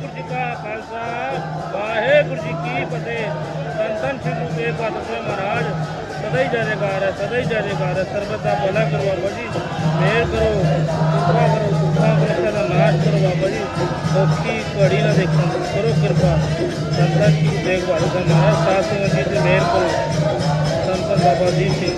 ਵਾਹਿਗੁਰੂ ਜੀ ਕਾ ਖਾਲਸਾ, ਵਾਹਿਗੁਰੂ ਜੀ ਕੀ ਫਤਿਹ। ਧੰਨ ਧੰਨ ਸ਼੍ਰੀ ਗੁਰੂ ਤੇਗ ਬਹਾਦਰ ਸਾਹਿਬ ਮਹਾਰਾਜ, ਸਦਾ ਹੀ ਜੈਕਾਰ ਹੈ, ਸਦਾ ਹੀ ਜੈਕਾਰ ਹੈ। ਸਰਬਤ ਦਾ ਭਲਾ ਕਰੋ ਬਾਬਾ ਜੀ ਮੇਰ ਕਰੋ, ਕਿਰਪਾ ਕਰੋ, ਸੁਖਾ ਕਲੇਸ਼ਾਂ ਦਾ ਨਾਸ਼ ਕਰੋ ਬਾਬਾ ਜੀ। ਔਖੀ ਘੜੀ ਨਾ ਦੇਖਣ, ਕਰੋ ਕਿਰਪਾ। ਧੰਨ ਸ਼੍ਰੀ ਗੁਰੂ ਤੇਗ ਬਹਾਦਰ ਸਾਹਿਬ ਮਹਾਰਾਜ, ਸਾਧ ਸੰਗਤ ਜੀ ਤੇ ਮਿਹਰ ਕਰੋ। ਧੰਨ ਬਾਬਾ ਦੀਪ ਸਿੰਘ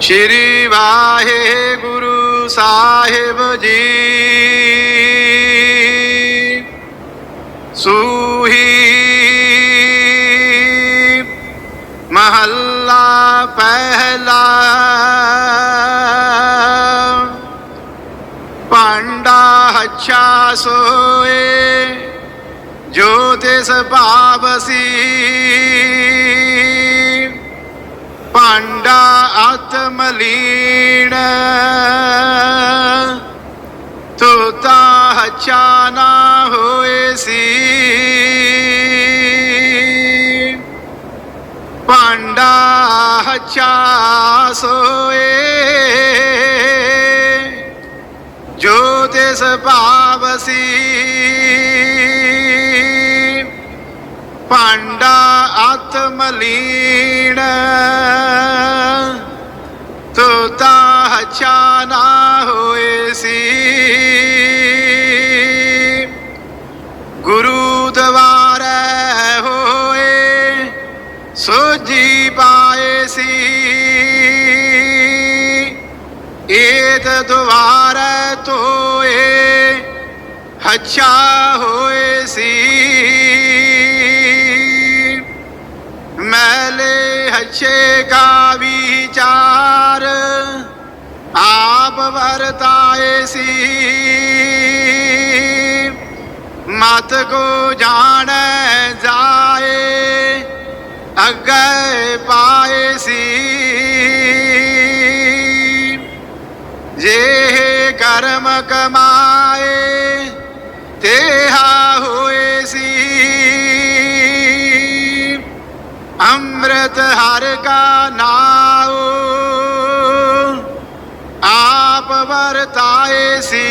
ਸ਼੍ਰੀ ਵਾਹਿਗੁਰੂ ਸਾਹਿਬ ਜੀ। ਸੂਹੀ ਮਹੱਲਾ ਪਹਿਲਾ। ਪਾਂਡਾ ਹੱਛਾ ਸੋਏ, ਜੋ ਤਿਸ ਭਾਵ ਸੀ। ਭਾਂਡਾ ਆਤਮਲੀਣ ਤੋਤਾ ਹੱਛਾ ਨਾ ਹੋਏ ਸੀ ਭਾਂਡਾ ਹੱਛਾ ਸੋਏ। ਜੋ ਤਿਸ ਭਾਵ ਸੀ ਭਾਂਡਾ ਆਤਮਲੀਣ ਤੋਤਾ ਸੋਜੀ ਪਾਏ ਸੀ। ਏਤ ਦੁਆਰੇ ਤੋਏ ਹੱਛਾ ਹੋਏ ਸੀ। ਮੈਲੇ ਹੱਛੇ ਕਾ ਵਿਚਾਰ ਆਪ ਵਰਤਾਏ ਸੀ। ਮਤ ਕੋ ਜਾਣੈ ਅੱਗੇ ਪਾਏ ਸੀ ਜੇ ਕਰਮ ਕਮਾਏ ਤੇਹਾ ਹੋਏ ਸੀ ਅੰਮ੍ਰਿਤ ਹਰ ਕਾ ਨਾਉ ਆਪ ਵਰਤਾਏ ਸੀ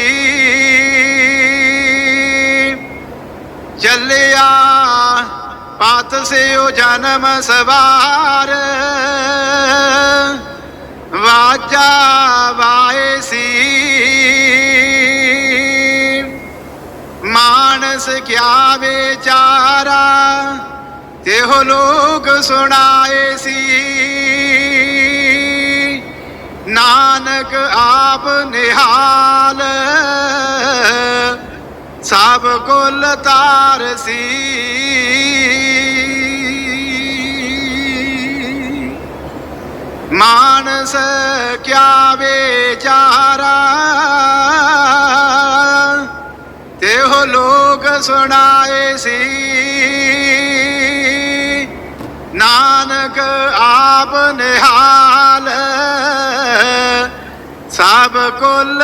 ਪਾਤ ਪਾਤਸਿਓ ਜਨਮ ਸਵਾਰ। ਵਾਜਾ ਵਾਏ ਸੀ। ਮਾਨਸ ਕਿਆ ਵਿਚਾਰਾ, ਤੇਹ ਲੋਕ ਸੁਣਾਏ ਸੀ। ਨਾਨਕ ਆਪ ਨਿਹਾਲ। ਸਭ ਕੁਲ ਤਾਰ ਸੀ। ਮਾਨਸ ਕਿਆ ਵਿਚਾਰਾ તેહો ਲੋਕ ਸੁਣਾਏ ਸੀ। ਨਾਨਕ ਆਪ ਨਿਹਾਲ, ਸਭ ਕੁਲ